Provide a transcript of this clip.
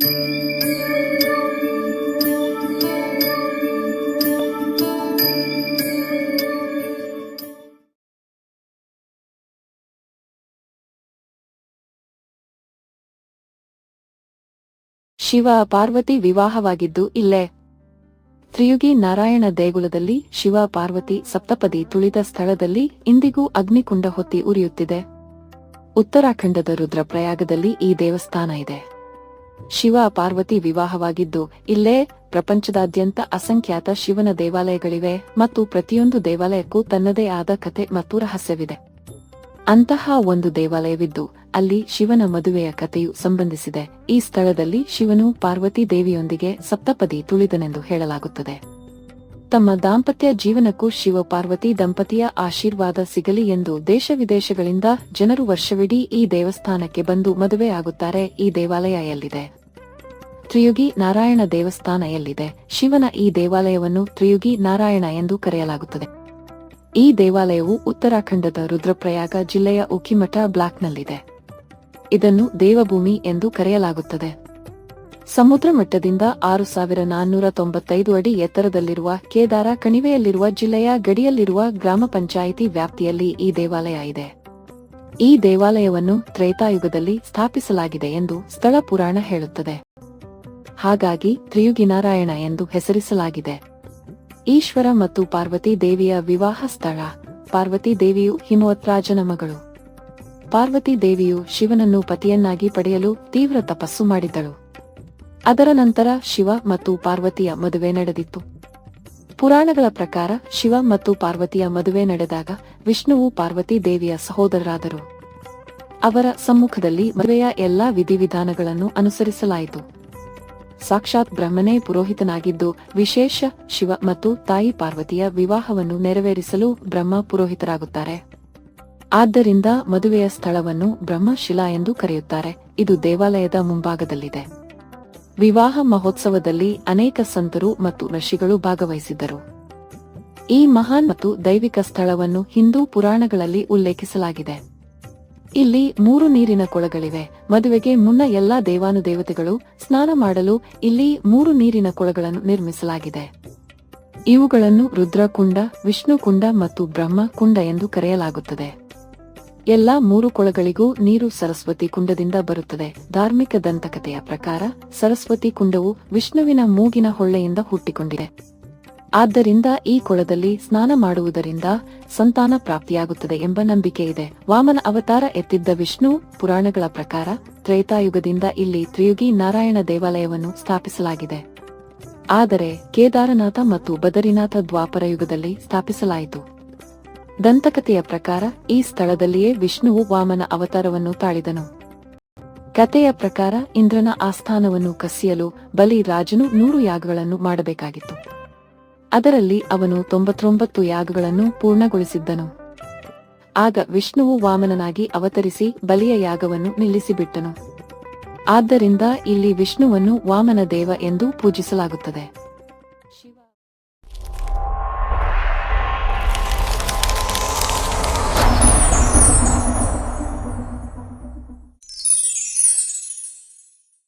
ಶಿವ ಪಾರ್ವತಿ ವಿವಾಹವಾಗಿದ್ದು ಇಲ್ಲೇ. ತ್ರಿಯುಗಿ ನಾರಾಯಣ ದೇಗುಲದಲ್ಲಿ ಶಿವ ಪಾರ್ವತಿ ಸಪ್ತಪದಿ ತುಳಿದ ಸ್ಥಳದಲ್ಲಿ ಇಂದಿಗೂ ಅಗ್ನಿಕುಂಡ ಹೊತ್ತಿ ಉರಿಯುತ್ತಿದೆ. ಉತ್ತರಾಖಂಡದ ರುದ್ರಪ್ರಯಾಗದಲ್ಲಿ ಈ ದೇವಸ್ಥಾನ ಇದೆ. ಶಿವ ಪಾರ್ವತಿ ವಿವಾಹವಾಗಿದ್ದು, ಇಲ್ಲೇ ಪ್ರಪಂಚದಾದ್ಯಂತ ಅಸಂಖ್ಯಾತ ಶಿವನ ದೇವಾಲಯಗಳಿವೆ ಮತ್ತು ಪ್ರತಿಯೊಂದು ದೇವಾಲಯಕ್ಕೂ ತನ್ನದೇ ಆದ ಕತೆ ಮತ್ತು ರಹಸ್ಯವಿದೆ. ಅಂತಹ ಒಂದು ದೇವಾಲಯವಿದ್ದು, ಅಲ್ಲಿ ಶಿವನ ಮದುವೆಯ ಕಥೆಯು ಸಂಬಂಧಿಸಿದೆ. ಈ ಸ್ಥಳದಲ್ಲಿ ಶಿವನು ಪಾರ್ವತಿ ದೇವಿಯೊಂದಿಗೆ ಸಪ್ತಪದಿ ತುಳಿದನೆಂದು ಹೇಳಲಾಗುತ್ತದೆ. ತಮ್ಮ ದಾಂಪತ್ಯ ಜೀವನಕ್ಕೂ ಶಿವಪಾರ್ವತಿ ದಂಪತಿಯ ಆಶೀರ್ವಾದ ಸಿಗಲಿ ಎಂದು ದೇಶ ವಿದೇಶಗಳಿಂದ ಜನರು ವರ್ಷವಿಡೀ ಈ ದೇವಸ್ಥಾನಕ್ಕೆ ಬಂದು ಮದುವೆ ಆಗುತ್ತಾರೆ. ಈ ದೇವಾಲಯ ಎಲ್ಲಿದೆ? ತ್ರಿಯುಗಿ ನಾರಾಯಣ ದೇವಸ್ಥಾನ ಎಲ್ಲಿದೆ? ಶಿವನ ಈ ದೇವಾಲಯವನ್ನು ತ್ರಿಯುಗಿ ನಾರಾಯಣ ಎಂದು ಕರೆಯಲಾಗುತ್ತದೆ. ಈ ದೇವಾಲಯವು ಉತ್ತರಾಖಂಡದ ರುದ್ರಪ್ರಯಾಗ ಜಿಲ್ಲೆಯ ಉಕಿಮಠ ಬ್ಲಾಕ್ನಲ್ಲಿದೆ. ಇದನ್ನು ದೇವಭೂಮಿ ಎಂದು ಕರೆಯಲಾಗುತ್ತದೆ. ಸಮುದ್ರ ಮಟ್ಟದಿಂದ ಆರು ಸಾವಿರ ನಾನ್ನೂರ ತೊಂಬತ್ತೈದು ಅಡಿ ಎತ್ತರದಲ್ಲಿರುವ ಕೇದಾರ ಕಣಿವೆಯಲ್ಲಿರುವ ಜಿಲ್ಲೆಯ ಗಡಿಯಲ್ಲಿರುವ ಗ್ರಾಮ ಪಂಚಾಯಿತಿ ವ್ಯಾಪ್ತಿಯಲ್ಲಿ ಈ ದೇವಾಲಯ ಇದೆ. ಈ ದೇವಾಲಯವನ್ನು ತ್ರೇತಾಯುಗದಲ್ಲಿ ಸ್ಥಾಪಿಸಲಾಗಿದೆ ಎಂದು ಸ್ಥಳ ಪುರಾಣ ಹೇಳುತ್ತದೆ. ಹಾಗಾಗಿ ತ್ರಿಯುಗಿನಾರಾಯಣ ಎಂದು ಹೆಸರಿಸಲಾಗಿದೆ. ಈಶ್ವರ ಮತ್ತು ಪಾರ್ವತಿ ದೇವಿಯ ವಿವಾಹ ಸ್ಥಳ. ಪಾರ್ವತಿ ದೇವಿಯು ಹಿಮವತ್ರಾಜನ ಮಗಳು. ಪಾರ್ವತಿ ದೇವಿಯು ಶಿವನನ್ನು ಪತಿಯನ್ನಾಗಿ ಪಡೆಯಲು ತೀವ್ರ ತಪಸ್ಸು ಮಾಡಿದಳು ಅದರ ನಂತರ ಶಿವ ಮತ್ತು ಪಾರ್ವತಿಯ ಮದುವೆ ನಡೆದಿತ್ತು. ಪುರಾಣಗಳ ಪ್ರಕಾರ ಶಿವ ಮತ್ತು ಪಾರ್ವತಿಯ ಮದುವೆ ನಡೆದಾಗ ವಿಷ್ಣುವು ಪಾರ್ವತಿ ದೇವಿಯ ಸಹೋದರರಾದರು. ಅವರ ಸಮ್ಮುಖದಲ್ಲಿ ಮದುವೆಯ ಎಲ್ಲಾ ವಿಧಿವಿಧಾನಗಳನ್ನು ಅನುಸರಿಸಲಾಯಿತು. ಸಾಕ್ಷಾತ್ ಬ್ರಹ್ಮನೇ ಪುರೋಹಿತನಾಗಿದ್ದು ವಿಶೇಷ ಶಿವ ಮತ್ತು ತಾಯಿ ಪಾರ್ವತಿಯ ವಿವಾಹವನ್ನು ನೆರವೇರಿಸಲು ಬ್ರಹ್ಮ ಪುರೋಹಿತರಾಗುತ್ತಾರೆ. ಆದ್ದರಿಂದ ಮದುವೆಯ ಸ್ಥಳವನ್ನು ಬ್ರಹ್ಮಶಿಲಾ ಎಂದು ಕರೆಯುತ್ತಾರೆ. ಇದು ದೇವಾಲಯದ ಮುಂಭಾಗದಲ್ಲಿದೆ. ವಿವಾಹ ಮಹೋತ್ಸವದಲ್ಲಿ ಅನೇಕ ಸಂತರು ಮತ್ತು ಋಷಿಗಳು ಭಾಗವಹಿಸಿದ್ದರು. ಈ ಮಹಾನ್ ಮತ್ತು ದೈವಿಕ ಸ್ಥಳವನ್ನು ಹಿಂದೂ ಪುರಾಣಗಳಲ್ಲಿ ಉಲ್ಲೇಖಿಸಲಾಗಿದೆ. ಇಲ್ಲಿ ಮೂರು ನೀರಿನ ಕೊಳಗಳಿವೆ. ಮದುವೆಗೆ ಮುನ್ನ ಎಲ್ಲಾ ದೇವಾನುದೇವತೆಗಳು ಸ್ನಾನ ಮಾಡಲು ಇಲ್ಲಿ ಮೂರು ನೀರಿನ ಕೊಳಗಳನ್ನು ನಿರ್ಮಿಸಲಾಗಿದೆ. ಇವುಗಳನ್ನು ರುದ್ರಕುಂಡ, ವಿಷ್ಣುಕುಂಡ ಮತ್ತು ಬ್ರಹ್ಮ ಕುಂಡ ಎಂದು ಕರೆಯಲಾಗುತ್ತದೆ. ಎಲ್ಲಾ ಮೂರು ಕೊಳಗಳಿಗೂ ನೀರು ಸರಸ್ವತಿ ಕುಂಡದಿಂದ ಬರುತ್ತದೆ. ಧಾರ್ಮಿಕ ದಂತಕಥೆಯ ಪ್ರಕಾರ, ಸರಸ್ವತಿ ಕುಂಡವು ವಿಷ್ಣುವಿನ ಮೂಗಿನ ಹೊಳ್ಳೆಯಿಂದ ಹುಟ್ಟಿಕೊಂಡಿದೆ. ಆದ್ದರಿಂದ ಈ ಕೊಳದಲ್ಲಿ ಸ್ನಾನ ಮಾಡುವುದರಿಂದ ಸಂತಾನ ಪ್ರಾಪ್ತಿಯಾಗುತ್ತದೆ ಎಂಬ ನಂಬಿಕೆ ಇದೆ. ವಾಮನ ಅವತಾರ ಎತ್ತಿದ್ದ ವಿಷ್ಣು ಪುರಾಣಗಳ ಪ್ರಕಾರ, ತ್ರೇತಾಯುಗದಿಂದ ಇಲ್ಲಿ ತ್ರಿಯುಗಿ ನಾರಾಯಣ ದೇವಾಲಯವನ್ನು ಸ್ಥಾಪಿಸಲಾಗಿದೆ. ಆದರೆ ಕೇದಾರನಾಥ ಮತ್ತು ಬದರಿನಾಥ ದ್ವಾಪರ ಯುಗದಲ್ಲಿ ಸ್ಥಾಪಿಸಲಾಯಿತು. ದಂತಕಥೆಯ ಪ್ರಕಾರ ಈ ಸ್ಥಳದಲ್ಲಿಯೇ ವಿಷ್ಣುವು ವಾಮನ ಅವತಾರವನ್ನು ತಾಳಿದನು. ಕಥೆಯ ಪ್ರಕಾರ ಇಂದ್ರನ ಆಸ್ಥಾನವನ್ನು ಕಸಿಯಲು ಬಲಿ ರಾಜನು ನೂರು ಯಾಗಗಳನ್ನು ಮಾಡಬೇಕಾಗಿತ್ತು. ಅದರಲ್ಲಿ ಅವನು ತೊಂಬತ್ತೊಂಬತ್ತು ಯಾಗಗಳನ್ನು ಪೂರ್ಣಗೊಳಿಸಿದ್ದನು. ಆಗ ವಿಷ್ಣುವು ವಾಮನನಾಗಿ ಅವತರಿಸಿ ಬಲಿಯ ಯಾಗವನ್ನು ನಿಲ್ಲಿಸಿಬಿಟ್ಟನು. ಆದ್ದರಿಂದ ಇಲ್ಲಿ ವಿಷ್ಣುವನ್ನು ವಾಮನ ದೇವ ಎಂದು ಪೂಜಿಸಲಾಗುತ್ತದೆ.